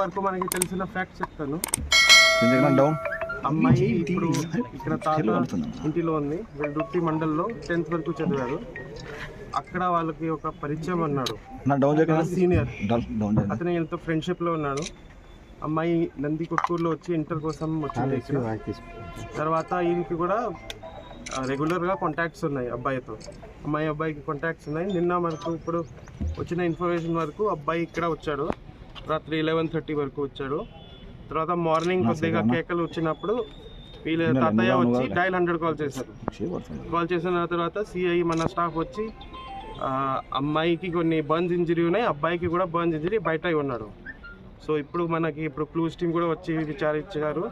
వరకు మనకి తెలిసిన ఫ్యాక్ట్ చెప్తాను. డౌన్ అమ్మాయి ఇప్పుడు ఇక్కడ తాత ఇంటిలో ఉంది. వెల్దుర్తి మండల్లో టెన్త్ వరకు చదివారు అక్కడ వాళ్ళకి ఒక పరిచయం అన్నాడు. సీనియర్ అతను ఎంతో ఫ్రెండ్షిప్లో ఉన్నాడు. అమ్మాయి నంది కొట్టూరులో వచ్చి ఇంటర్ కోసం వచ్చింది. తర్వాత ఈయనకి కూడా రెగ్యులర్గా కాంటాక్ట్స్ ఉన్నాయి అబ్బాయితో. అమ్మాయి అబ్బాయికి కాంటాక్ట్స్ ఉన్నాయి. నిన్న మనకు ఇప్పుడు వచ్చిన ఇన్ఫర్మేషన్ వరకు అబ్బాయి ఇక్కడ వచ్చాడు. రాత్రి ఎలెవెన్ థర్టీ వరకు వచ్చాడు. తర్వాత మార్నింగ్ కొద్దిగా కేకలు వచ్చినప్పుడు వీళ్ళ తాతయ్య వచ్చి డైల్ హండ్రెడ్ కాల్ చేశారు. కాల్ చేసిన తర్వాత సిఐ మన స్టాఫ్ వచ్చి అమ్మాయికి కొన్ని బర్న్స్ ఇంజరీ ఉన్నాయి అబ్బాయికి కూడా బర్న్స్ ఇంజరీ బయట ఉన్నాడు. సో ఇప్పుడు మనకి ఇప్పుడు క్లూస్ టీమ్ కూడా వచ్చి విచారించారు.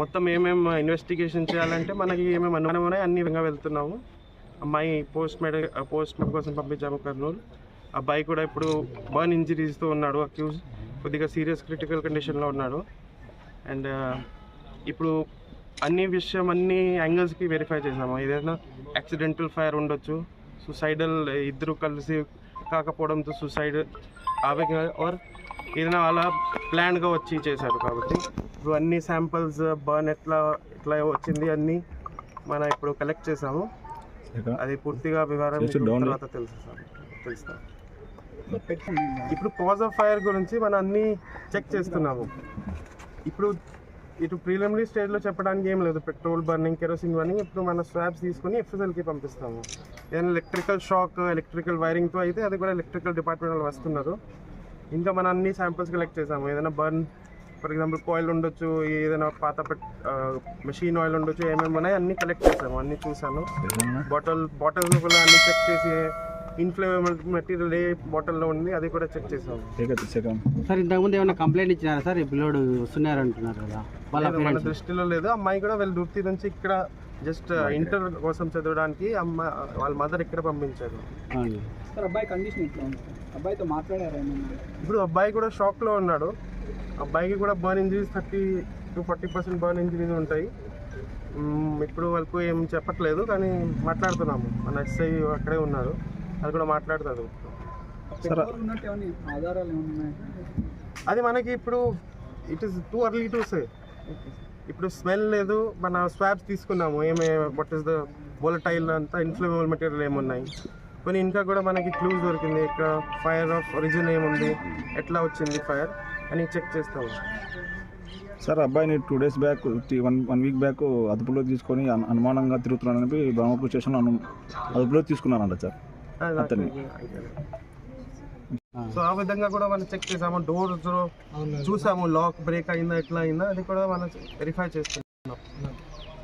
మొత్తం ఏమేమి ఇన్వెస్టిగేషన్ చేయాలంటే మనకి ఏమేమి అనుమానం ఉన్నాయి అన్ని విధంగా వెళ్తున్నాము. అమ్మాయి పోస్ట్ మెడ పోస్ట్ మార్టం కోసం పంపించాము కర్నూలు. అబ్బాయి కూడా ఇప్పుడు బర్న్ ఇంజరీస్తో ఉన్నాడు అక్యూజ్ కొద్దిగా సీరియస్ క్రిటికల్ కండిషన్లో ఉన్నాడు. అండ్ ఇప్పుడు అన్ని విషయం అన్ని యాంగిల్స్కి వెరిఫై చేసాము ఏదైనా యాక్సిడెంటల్ ఫైర్ ఉండొచ్చు సుసైడల్ ఇద్దరు కలిసి కాకపోవడంతో సుసైడ్ ఆమె ఆర్ ఏదైనా అలా ప్లాన్గా వచ్చి చేశారు కాబట్టి ఇప్పుడు అన్ని శాంపిల్స్ బర్న్ ఎట్లా ఎట్లా వచ్చింది అన్నీ మన ఇప్పుడు కలెక్ట్ చేసాము. అది పూర్తిగా వివరం తర్వాత తెలుసు సార్ తెలుస్తాం. ఇప్పుడు కాజ్ ఆఫ్ ఫైర్ గురించి మనం అన్ని చెక్ చేస్తున్నాము. ఇప్పుడు ఇటు ప్రీలిమినరీ స్టేజ్లో చెప్పడానికి ఏం లేదు. పెట్రోల్ బర్నింగ్ కెరోసిన్ బర్నింగ్ ఇప్పుడు మన స్వాబ్స్ తీసుకొని ఎఫ్ఎస్ఎల్కి పంపిస్తాము. ఏదైనా ఎలక్ట్రికల్ షాక్ ఎలక్ట్రికల్ వైరింగ్తో అయితే అది కూడా ఎలక్ట్రికల్ డిపార్ట్మెంట్ వాళ్ళు వస్తున్నారు. ఇంకా మనం అన్ని శాంపిల్స్ కలెక్ట్ చేసాము. ఏదైనా బర్న్ ఫర్ ఎగ్జాంపుల్ కాయిల్ ఉండొచ్చు ఏదైనా పాత మెషిన్ ఆయిల్ ఉండొచ్చు ఏమేమి ఉన్నాయి అన్ని కలెక్ట్ చేసాము. అన్ని చూసాను. బాటిల్ బాటిల్స్ కూడా అన్ని చెక్ చేసి ఇన్ఫ్లేమబుల్ మెటీరియల్ ఏ బాటిల్లో ఉంది అది కూడా చెక్ చేసాము సార్ ఇంతకుముందు ఏమైనా కంప్లైంట్ ఇచ్చినారా సార్? ఈ పిల్లోడు వస్తున్నారు అంటున్నారు కదా మన దృష్టిలో లేదు. అమ్మాయి కూడా వీళ్ళ వృత్తి నుంచి ఇక్కడ జస్ట్ ఇంటర్ కోసం చదవడానికి అమ్మ వాళ్ళ మదర్ ఇక్కడ పంపించారు. సార్ అబ్బాయి కండిషన్ ఎట్లా ఉంది? అబ్బాయితో మాట్లాడారా ఏమన్నా? ఇప్పుడు అబ్బాయి కూడా షాక్లో ఉన్నాడు. అబ్బాయికి కూడా burn injuries thirty to forty percent burn injuries ఉంటాయి. ఇప్పుడు వాళ్ళకు ఏం చెప్పట్లేదు కానీ మాట్లాడుతున్నాము. మన ఎస్ఐ అక్కడే ఉన్నారు. అది కూడా ఉన్నాయా? అది మనకి ఇప్పుడు it is too early to say ఇప్పుడు స్మెల్ లేదు మన స్వాబ్స్ తీసుకున్నాము. ఏమే వాట్ ఇస్ ద వోలటైల్ అంతా ఇన్ఫ్లమబుల్ మెటీరియల్ ఏమున్నాయి? కొన్ని ఇంకా కూడా మనకి క్లూస్ దొరికింది. ఇక్కడ ఫైర్ ఆఫ్ ఒరిజిన్ ఏముంది? ఎట్లా వచ్చింది ఫైర్ అని చెక్ చేస్తాము. సార్ అబ్బాయిని two days back one one week back అదుపులో తీసుకొని అను- అనుమానంగా తిరుగుతున్నాడని చెప్పి బ్రహ్మపూర్ స్టేషన్లో అను అదుపులో తీసుకున్నారంట సార్. సో ఆ విధంగా కూడా మనం చెక్ చేసాము డోర్స్ చూసాము లాక్ బ్రేక్ అయిందా ఎట్లా అయిందా అది కూడా మనం వెరిఫై చేస్తున్నాం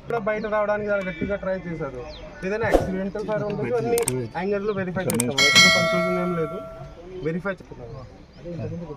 ఇక్కడ బయట రావడానికి చాలా గట్టిగా ట్రై చేశారు. ఏదైనా యాక్సిడెంటల్ ఫైర్ ఉండదు అన్ని యాంగిల్లో వెరిఫై చేస్తాము ఎక్కడ కన్ఫ్యూజన్ ఏం లేదు. వెరిఫై చేస్తున్నాము